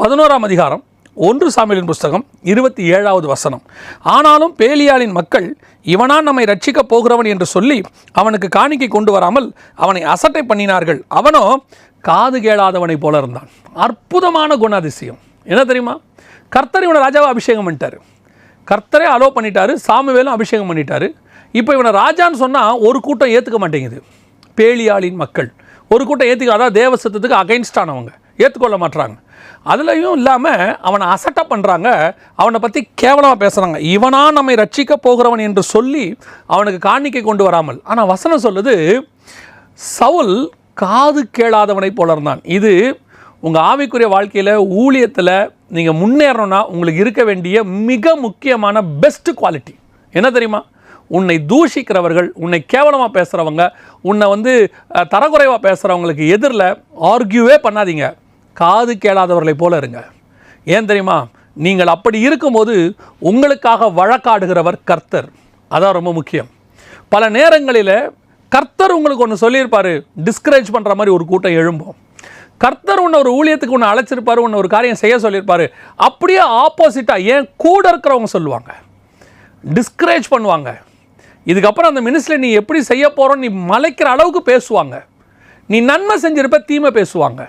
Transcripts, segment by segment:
பதினோராம் அதிகாரம் ஒன்று சாமியலின் புஸ்தகம் இருபத்தி ஏழாவது வசனம். ஆனாலும் பேலியாளின் மக்கள் இவனா நம்மை ரட்சிக்கப் போகிறவன் என்று சொல்லி அவனுக்கு காணிக்கை கொண்டு வராமல் அவனை அசட்டை பண்ணினார்கள். அவனோ காது கேளாதவனைப் போல இருந்தான். அற்புதமான குணாதிசயம். என்ன தெரியுமா? கர்த்தர் இவனை ராஜாவை அபிஷேகம் பண்ணிட்டாரு. கர்த்தரே அலோ பண்ணிட்டாரு சாமுவேலும் அபிஷேகம் பண்ணிட்டாரு. இப்போ இவனை ராஜான்னு சொன்னால் ஒரு கூட்டம் ஏற்றுக்க மாட்டேங்குது. பேலியாளின் மக்கள். ஒரு கூட்டம் ஏற்றுக்க அதாவது தேவ சத்தத்துக்கு அகைன்ஸ்டானவங்க ஏற்றுக்கொள்ள மாட்டுறாங்க அதுலேயும் இல்லாமல் அவனை அசட்டை பண்ணுறாங்க அவனை பற்றி கேவலமாக பேசுகிறாங்க இவனா நம்மை ரட்சிக்க போகிறவன் என்று சொல்லி அவனுக்கு காணிக்கை கொண்டு வராமல். ஆனால் வசனம் சொல்லுது சவுல் காது கேளாதவனைப் போல இருந்தான் இது உங்கள் ஆவிக்குரிய வாழ்க்கையில் ஊழியத்தில் நீங்கள் முன்னேறணும்னா உங்களுக்கு இருக்க வேண்டிய மிக முக்கியமான பெஸ்ட் குவாலிட்டி என்ன தெரியுமா? உன்னை தூஷிக்கிறவர்கள் உன்னை கேவலமாக பேசுகிறவங்க உன்னை வந்து தரக்குறைவாக பேசுகிறவங்களுக்கு எதிரில் ஆர்கியூவே பண்ணாதீங்க. காது கேளாதவர்களைப் போல இருங்க. ஏன் தெரியுமா? நீங்கள் அப்படி இருக்கும்போது உங்களுக்காக வழக்காடுகிறவர் கர்த்தர். அதான் ரொம்ப முக்கியம். பல நேரங்களில் கர்த்தர் உங்களுக்கு ஒன்று சொல்லியிருப்பார். டிஸ்கரேஜ் பண்ணுற மாதிரி ஒரு கூட்டம் எழும்போம். கர்த்தர் உன்னை ஒரு ஊழியத்துக்கு ஒன்று அழைச்சிருப்பாரு உன்னை ஒரு காரியம் செய்ய சொல்லியிருப்பாரு. அப்படியே ஆப்போசிட்டாக ஏன் கூட இருக்கிறவங்க சொல்லுவாங்க. டிஸ்கரேஜ் பண்ணுவாங்க. இதுக்கப்புறம் அந்த மினிஸ்டர் நீ எப்படி செய்ய போகிறோன்னு நீ மலைக்கிற அளவுக்கு பேசுவாங்க. நீ நன்மை செஞ்சிருப்ப தீமை பேசுவாங்க.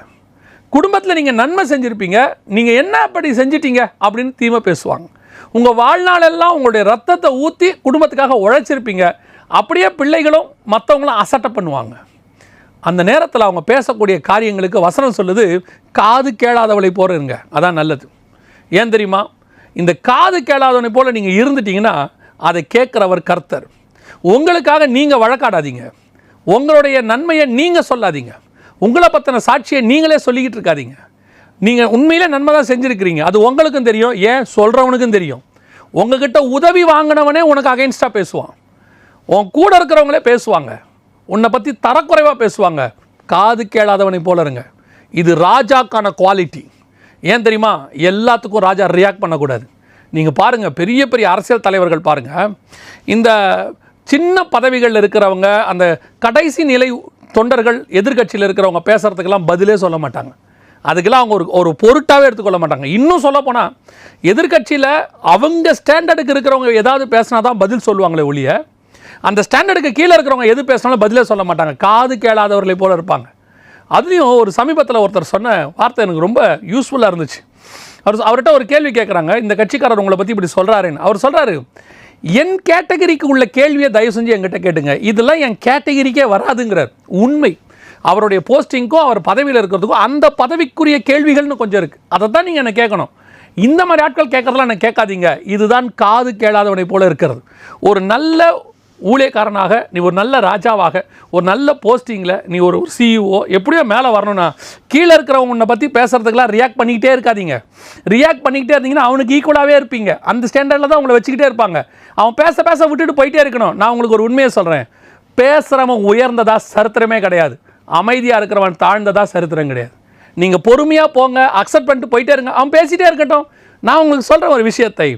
குடும்பத்தில் நீங்கள் நன்மை செஞ்சுருப்பீங்க. நீங்கள் என்ன அப்படி செஞ்சிட்டீங்க? அப்படின்னு தீமை பேசுவாங்க. உங்கள் வாழ்நாளெல்லாம் உங்களுடைய ரத்தத்தை ஊற்றி குடும்பத்துக்காக உழைச்சிருப்பீங்க. அப்படியே பிள்ளைகளும் மற்றவங்களும் அசட்டை பண்ணுவாங்க. அந்த நேரத்தில் அவங்க பேசக்கூடிய காரியங்களுக்கு வசனம் சொல்லுது காது கேளாதவளை போல இருங்க. அதான் நல்லது. ஏன் தெரியுமா? இந்த காது கேளாதவனை போல் நீங்கள் இருந்துட்டீங்கன்னா அதை கேட்குறவர் கர்த்தர். உங்களுக்காக நீங்கள் வழக்காடாதீங்க. உங்களுடைய நன்மையை நீங்கள் சொல்லாதீங்க. உங்களை பற்றின சாட்சியை நீங்களே சொல்லிக்கிட்டு இருக்காதீங்க. நீங்கள் உண்மையிலே நன்மை தான் செஞ்சுருக்கிறீங்க. அது உங்களுக்கும் தெரியும் ஏன் சொல்கிறவனுக்கும் தெரியும். உங்ககிட்ட உதவி வாங்கினவனே உனக்கு அகைன்ஸ்டாக பேசுவான். உன் கூட இருக்கிறவங்களே பேசுவாங்க. உன்னை பற்றி தரக்குறைவாக பேசுவாங்க. காது கேளாதவனை போல இருங்க. இது ராஜாக்கான குவாலிட்டி ஏன் தெரியுமா? எல்லாத்துக்கும் ராஜா ரியாக்ட் பண்ணக்கூடாது. நீங்கள் பாருங்கள் பெரிய பெரிய அரசியல் தலைவர்கள் பாருங்கள் இந்த சின்ன பதவிகளில் இருக்கிறவங்க அந்த கடைசி நிலை தொண்டர்கள் எதிர்க்கட்சியில் இருக்கிறவங்க பேசுகிறதுக்கெல்லாம் பதிலே சொல்ல மாட்டாங்க. அதுக்கெல்லாம் அவங்க ஒரு ஒரு பொருட்டாகவே எடுத்துக்கொள்ள மாட்டாங்க. இன்னும் சொல்ல போனால் எதிர்க்கட்சியில் அவங்க ஸ்டாண்டர்டுக்கு இருக்கிறவங்க ஏதாவது பேசினா தான் பதில் சொல்லுவாங்களே ஒழிய அந்த ஸ்டாண்டர்டுக்கு கீழே இருக்கிறவங்க எது பேசினாலும் பதிலே சொல்ல மாட்டாங்க. காது கேளாதவர்களை போல இருப்பாங்க. அதுலேயும் ஒரு சமீபத்தில் ஒருத்தர் சொன்ன வார்த்தை எனக்கு ரொம்ப யூஸ்ஃபுல்லாக இருந்துச்சு. அவர் அவர்கிட்ட ஒரு கேள்வி கேட்குறாங்க இந்த கட்சிக்காரர் உங்களை பற்றி இப்படி சொல்கிறாருன்னு அவர் சொல்கிறாரு என் கேட்டகரிக்கு உள்ள கேள்வியை தயவு செஞ்சு என்கிட்ட கேட்டுங்க. இதெல்லாம் என் கேட்டகரிக்கே வராதுங்கிறார். உண்மை. அவருடைய போஸ்டிங்க்கும் அவர் பதவியில் இருக்கிறதுக்கும் அந்த பதவிக்குரிய கேள்விகள்னு கொஞ்சம் இருக்குது அதை தான் நீங்கள் என்ன கேட்கணும். இந்த மாதிரி ஆட்கள் கேட்கறதெல்லாம் என்ன கேட்காதீங்க. இதுதான் காது கேளாதவனை போல இருக்கிறது. ஒரு நல்ல ஊழியக்காரனாக நீ ஒரு நல்ல ராஜாவாக ஒரு நல்ல போஸ்டிங்கில் நீ ஒரு சிஇஓ எப்படியோ மேலே வரணும்னா கீழே இருக்கிறவங்க உன்னை பற்றி பேசுகிறதுக்கெல்லாம் ரியாக்ட் பண்ணிக்கிட்டே இருக்காதிங்க. ரியாக்ட் பண்ணிக்கிட்டே இருந்தீங்கன்னா அவனுக்கு ஈக்குவலாகவே இருப்பீங்க. அந்த ஸ்டாண்டர்டில் தான் உங்களை வச்சுக்கிட்டே இருப்பாங்க. அவன் பேச பேச விட்டுட்டு போயிட்டே இருக்கணும். நான் உங்களுக்கு ஒரு உண்மையை சொல்கிறேன் பேசுகிறவன் உயர்ந்ததா சரித்திரமே கிடையாது. அமைதியாக இருக்கிறவன் தாழ்ந்ததா சரித்திரம் கிடையாது. நீங்கள் பொறுமையாக போங்க அக்செப்ட் பண்ணிட்டு போயிட்டே இருங்க. அவன் பேசிகிட்டே இருக்கட்டும். நான் உங்களுக்கு சொல்கிற ஒரு விஷயத்தை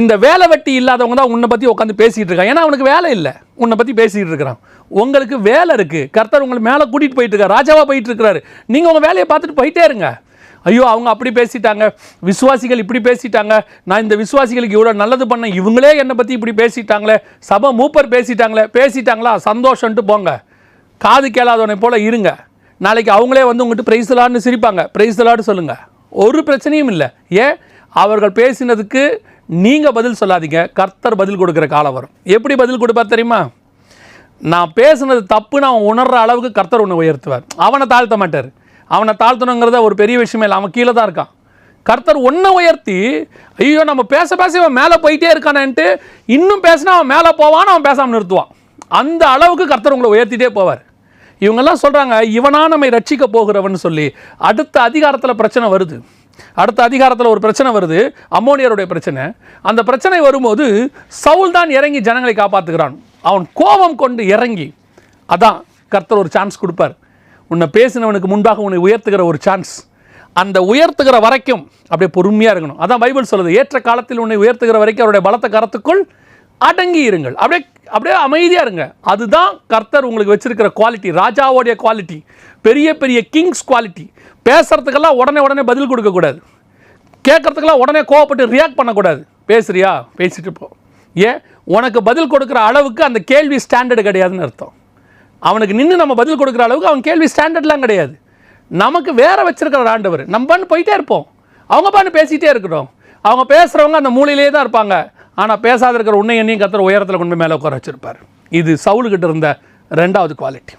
இந்த வேலை வெட்டி இல்லாதவங்க தான் உன்னை பற்றி உட்காந்து பேசிகிட்டு இருக்கான் ஏன்னா அவனுக்கு வேலை இல்லை. உன்னை பற்றி பேசிகிட்டு இருக்கிறான். உங்களுக்கு வேலை இருக்குது கர்த்தர் உங்களை மேலே கூட்டிகிட்டு போயிட்டு இருக்கார். ராஜாவாக போயிட்டு இருக்கிறாரு. நீங்கள் உங்கள் வேலையை பார்த்துட்டு போயிட்டே இருங்க. ஐயோ அவங்க அப்படி பேசிட்டாங்க. விசுவாசிகள் இப்படி பேசிட்டாங்க. நான் இந்த விசுவாசிகளுக்கு இவ்வளோ நல்லது பண்ணேன். இவங்களே என்னை பற்றி இப்படி பேசிட்டாங்களே. சபை மூப்பர் பேசிட்டாங்களே. பேசிட்டாங்களா? சந்தோஷம்ட்டு போங்க. காது கேளாதவனை போல் இருங்க. நாளைக்கு அவங்களே வந்து உங்கள்கிட்ட பிரைஸ்லான்னு சிரிப்பாங்க. பிரைஸ்லான்னு சொல்லுங்கள் ஒரு பிரச்சனையும் இல்லை. ஏன்? அவர்கள் பேசினதுக்கு நீங்கள் பதில் சொல்லாதீங்க கர்த்தர் பதில் கொடுக்குற காலம் வரும். எப்படி பதில் கொடுப்பார் தெரியுமா? நான் பேசுனது தப்புன்னு அவன் உணர்கிற அளவுக்கு கர்த்தர் ஒன்று உயர்த்துவார். அவனை தாழ்த்த மாட்டார். அவனை தாழ்த்தணுங்கிறத ஒரு பெரிய விஷயமே இல்லை. அவன் கீழே தான் இருக்கான். கர்த்தர் ஒன்றை உயர்த்தி ஐயோ நம்ம பேச பேச இவன் மேலே போயிட்டே இருக்கானேன்ட்டு இன்னும் பேசினா அவன் மேலே போவான்னு அவன் பேசாமல் நிறுத்துவான். அந்த அளவுக்கு கர்த்தர் உங்களை உயர்த்திட்டே போவார். இவங்கெல்லாம் சொல்கிறாங்க இவனா நம்மை ரட்சிக்க போகிறவன் சொல்லி. அடுத்த அதிகாரத்தில் பிரச்சனை வருது. அடுத்த அதிகாரத்தில் ஒரு பிரச்சனை வருது அம்மோனியருடைய பிரச்சனை. அந்த பிரச்சனை வரும்போது சவுல் தான் இறங்கி ஜனங்களை காப்பாற்றுகிறான் அவன் கோபம் கொண்டு இறங்கி அதான் கர்த்தர் ஒரு சான்ஸ் கொடுப்பார். உன்னை பேசினவனுக்கு முன்பாக உன்னை உயர்த்துகிற ஒரு சான்ஸ் அந்த உயர்த்துகிற வரைக்கும் அப்படியே பொறுமையாக இருக்கணும். அதான் பைபிள் சொல்லுது ஏற்ற காலத்தில் உன்னை உயர்த்துகிற வரைக்கும் அவருடைய பலத்த கரத்துக்குள் அடங்கி இருங்கள் அப்படியே அப்படியே அமைதியாக இருங்க. அதுதான் கர்த்தர் உங்களுக்கு வச்சுருக்கிற குவாலிட்டி ராஜாவோடைய குவாலிட்டி பெரிய பெரிய கிங்ஸ் குவாலிட்டி பேசுகிறதுக்கெல்லாம் உடனே உடனே பதில் கொடுக்கக்கூடாது. கேட்கறதுக்கெல்லாம் உடனே கோவப்பட்டு ரியாக்ட் பண்ணக்கூடாது. பேசுறியா? பேசிட்டு போ. ஏன்? உனக்கு பதில் கொடுக்குற அளவுக்கு அந்த கேள்வி ஸ்டாண்டர்டு கிடையாதுன்னு அர்த்தம். அவனுக்கு நின்று நம்ம பதில் கொடுக்குற அளவுக்கு அவன் கேள்வி ஸ்டாண்டர்ட்லாம் கிடையாது. நமக்கு வேற வச்சிருக்கிற ஆண்டவர். நம்ம பண்ணு போயிட்டே இருப்போம். அவங்க பண்ணு பேசிகிட்டே இருக்கிறோம். அவங்க பேசுகிறவங்க அந்த மூலையிலே தான் இருப்பாங்க. ஆனால் பேசாத இருக்கிற உன்னை என்னையும் கத்துற உயரத்தில் கொண்டு போய் மேலே உட்கார வச்சிருப்பார். இது சவுலுக்கிட்ட இருந்த ரெண்டாவது குவாலிட்டி